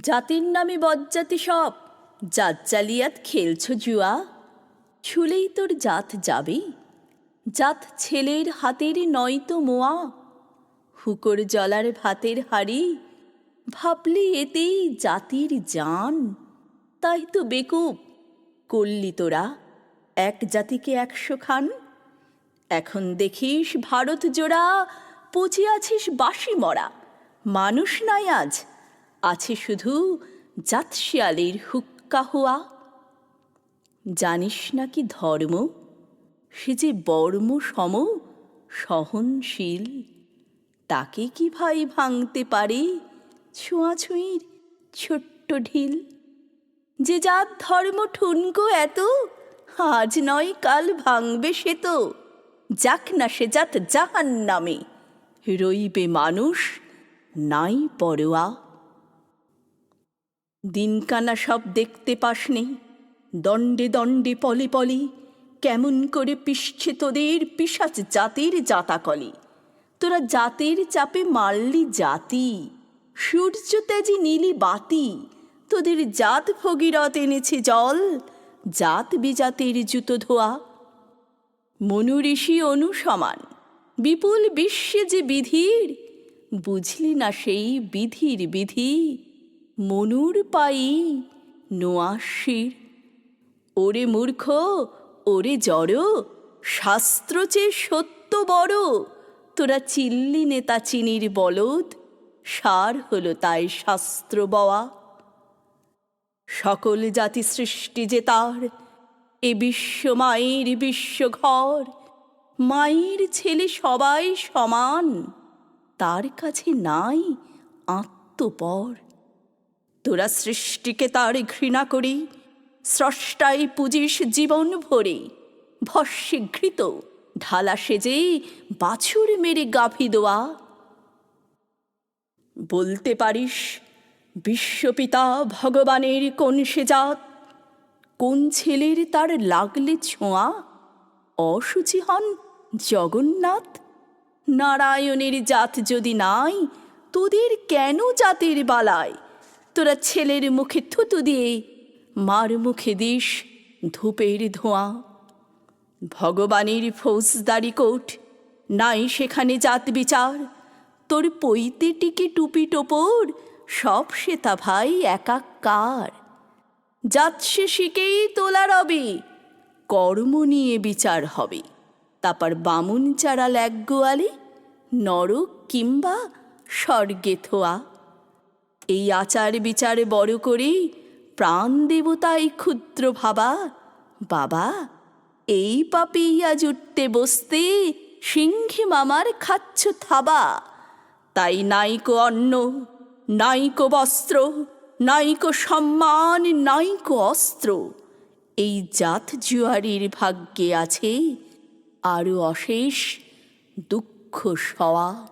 জাতির নামে বজ্জাতি সব। জাত জালিয়াত খেলছ জুয়া। ছুলেই তোর জাত যাবে। জাত ছেলের হাতের নয়তো মোয়া। হুকর জলার ভাতের হাড়ি। ভাবলি এতেই জাতির জান। তাই তো বেকুব। করলি তোরা। এক জাতিকে একশো খান। এখন দেখিস ভারত জোড়া। পচে আছিস বাসি মরা। মানুষ নাই আজ। আছে শুধু জাতশিয়ালির হুক্কা হওয়া জানিস না কি ধর্ম? সে যে বর্ম সম, সহনশীল। তাকে কি ভাই ভাঙতে পারে? ছোঁয়াছুঁয়ির ছোট্ট ঢিল। যে যার ধর্ম ঠুনকো এত, আজ নয় কাল ভাঙবে সে তো। যাক না সে জাত জাহান নামে রইবে মানুষ নাই পরোয়া। দিনকানা সব দেখতে পাসনি দণ্ডে দণ্ডে পলে পলে, কেমন করে পিসছে তোদের পিসাচ জাতির জাতাকলি। তোরা জাতের চাপে মারলি জাতি, সূর্য তেজি নীলি বাতি। তোদের জাত ভগীরথ এনেছে জল, জাত বিজাতির জুতো ধোয়া। মনু ঋষি অনুসমান বিপুল বিশ্বে যে বিধির, বুঝলি না সেই বিধির বিধি। মনুর পাই নোয়াশির। ওরে মূর্খ, ওরে জড়, শাস্ত্র চেয়ে সত্য বড়, তোরা চিল্লি নেতা চিনির বলদ, সার হলো তাই শাস্ত্র বওয়া। সকল জাতি সৃষ্টি যে তার, এ বিশ্ব মায়ের বিশ্ব ঘর, মায়ের ছেলে সবাই সমান, তার কাছে নাই আত্মপর। তোরা সৃষ্টিকে তার ঘৃণা করি, স্রষ্টাই পুজিস জীবন ভরে ভস্যে ঘৃত ঢালা সেজে বাছুর মেরে গাভি দোয়া। বলতে পারিস, বিশ্বপিতা ভগবানের কোন সে জাত, কোন ছেলের তার লাগলে ছোঁয়া, অসুচি হন জগন্নাথ? নারায়ণের জাত যদি নাই, তোদের কেন জাতের বালায়? তোরা ছেলের মুখে থুতু দিয়ে মার মুখে দিস ধূপের ধোঁয়া। ভগবানের ফৌজদারি কোট, নাই সেখানে জাত বিচার। তোর পৈতে টিকে টুপি টোপর, সব তা ভাই একাকার। জাত সে শিখেই তোলা রবে, কর্ম নিয়ে বিচার হবে। তারপর বামুন চারা ল্যাগ গোয়ালে, নরক কিংবা স্বর্গে থোয়া। এই আচার বিচার বড় করি, প্রাণ দেবতাই ক্ষুদ্র ভাবা। বাবা, এই পাপিয়া জুটতে বসতে সিংহে মামার খাচ্ছ থাবা। তাই নাইকো অন্ন, নাইকো বস্ত্র, নাইকো সম্মান, নাইকো অস্ত্র, এই জাত জুয়ারির ভাগ্যে আছে আরও অশেষ দুঃখ সওয়া।